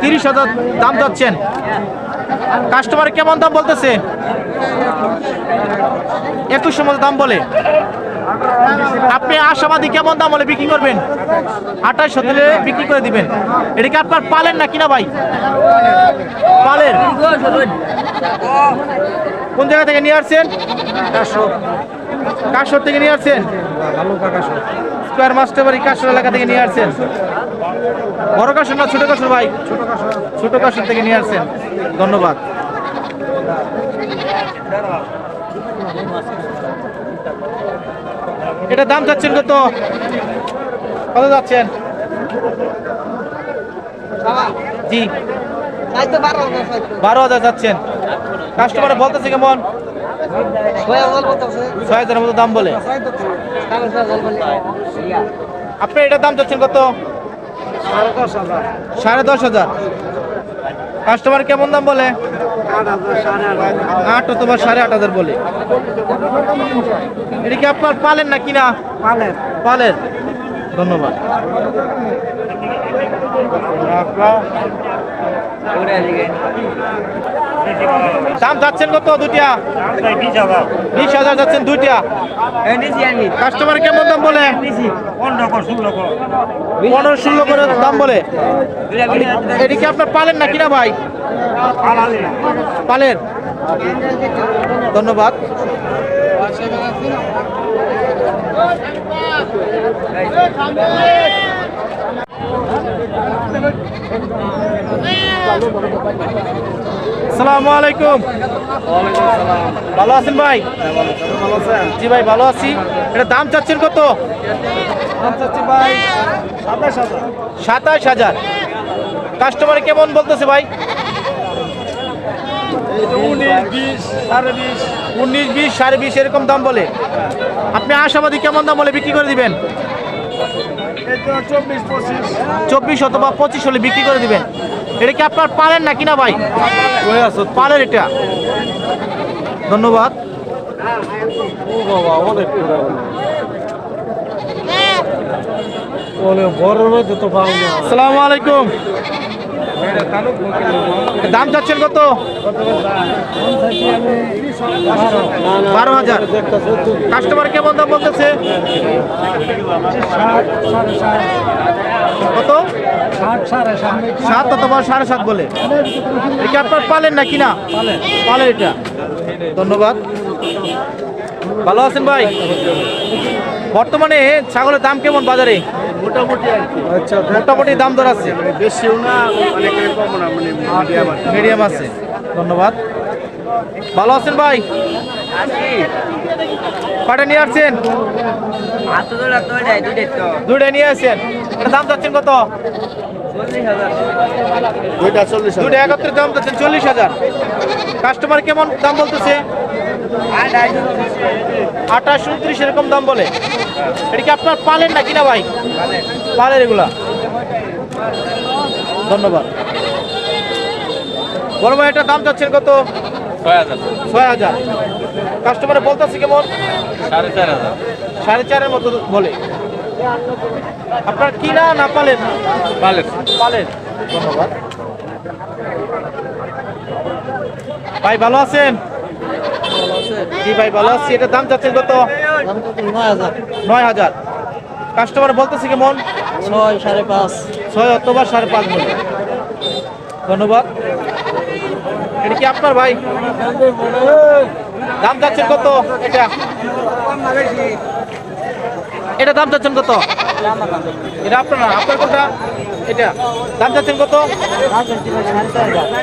তিরিশ হাজার দাম যাচ্ছেন কাস্টমার কেমন দাম বলতেছে? একুশশো মতো দাম বলে। আপনি আশাবাদী কেমন দাম বলে বিক্রি করবেন? আঠাশ দিলে বিক্রি করে দিবেন। এটা কি আপনার পালেন না কিনা ভাই? পালেন কোন জায়গা থেকে নিয়ে আসছেন? কাশর থেকে নিয়ে আসছেন? স্কোয়ার মাস্টার বাড়ি কাশর এলাকা থেকে নিয়ে আসছেন। বড় কাশর না, ছোট কাশর ভাই? ছোট কাশর থেকে নিয়ে আসছেন। ধন্যবাদ। এটা দাম যাচ্ছেন কত? কত যাচ্ছেন? জি। বারো হাজার যাচ্ছেন। কাস্টমার বলতেছে কেমন? ছয় হাজারের মতো দাম বলে। আপনি এটার দাম যাচ্ছেন কত? সাড়ে দশ হাজার। কাস্টমার কেমন দাম বলে? আট অথবা সাড়ে আট হাজার বলে। এটা কি আপনার পালেন না কিনা? পালেন। ধন্যবাদ। দাম যাচ্ছেন কত দুটিয়া বিশ হাজার যাচ্ছেন দুইটা। কাস্টমার কেমন দাম বলে? পনেরো ষোলো করে দাম বলে। এটি কি আপনার পালেন না কিনা ভাই? পালেন। ধন্যবাদ। আসসালামু আলাইকুম। ভালো আছেন ভাই? জি ভাই ভালো আছি। এটা দাম চাচ্ছেন কত? সাতাশ হাজার। কাস্টমার কেমন বলতেছে ভাই? উনিশ বিশ সাড়ে বিশ এরকম দাম বলে। আপনি আশাবাদী কেমন দাম বলে বিক্রি করে দিবেন? চব্বিশ অথবা পঁচিশ হলে বিক্রি করে দিবেন। এটা কি আপনার পালেন না কিনা ভাই? পালেন এটা। ধন্যবাদ। আসসালামু আলাইকুম। দাম চাচ্ছেন কত? বারো হাজার। কাস্টমার কেমন দাম বলতেছে? কত? সাত অথবা সাড়ে সাত বলে। এটা আপনার পালেন না? কিনা পালেন এটা। ধন্যবাদ। ভালো আছেন ভাই? বর্তমানে ছাগলের দাম কেমন বাজারে? মোটামুটি আচ্ছা মোটামুটি দাম দর আছে? বেশিও না অনেক কম না মানে মিডিয়াম আর মিডিয়াম আছে। ধন্যবাদ। ভালো আছেন ভাই? কটা নিয়ে আসছেন? দুইটা নিয়ে আসছেন। দাম যাচ্ছেন কত? দুইটা চল্লিশ হাজার। দুইটা একাত্তর দাম যাচ্ছেন চল্লিশ হাজার। কাস্টমার কেমন দাম বলতেছে? আঠাশ উনত্রিশ এরকম দাম বলে। এটা কি আপনার পালেন না কিনা ভাই? পালের এগুলা। ধন্যবাদ। বড় ভাই এটার দাম যাচ্ছেন কত? ছয় হাজার। কাস্টমারে বলতেছে কেমন? সাড়ে চার হাজার। সাড়ে চারের মতো বলে। আপনার কিনা না পালেন পালের? পালেন ধন্যবাদ। ভাই ভালো আছেন? জি ভাই ভালো আছি। এটার দাম যাচ্ছেন কত? নয় হাজার। কাস্টমার বলতেছে কেমন ছয় সাড়ে পাঁচ। ছয় অথবা সাড়ে পাঁচ ধন্যবাদ। এটা কি আপনার ভাই? দাম যাচ্ছেন কত? এটা। এটা দাম যাচ্ছেন কত? এটা আপনার না আপনার কোনটা? এটা। দাম যাচ্ছেন কত?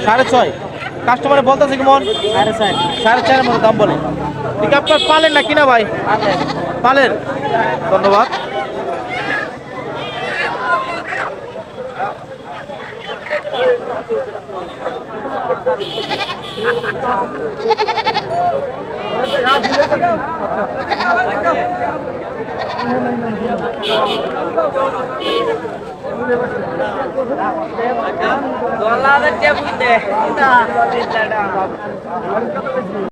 সাড়ে ছয়। কাস্টমারে বলতেছে কেমন সাড়ে চারের মতো দাম বলে। ঠিক আপনার পালেন না কিনা ভাই? পালেন ধন্যবাদ। দোলা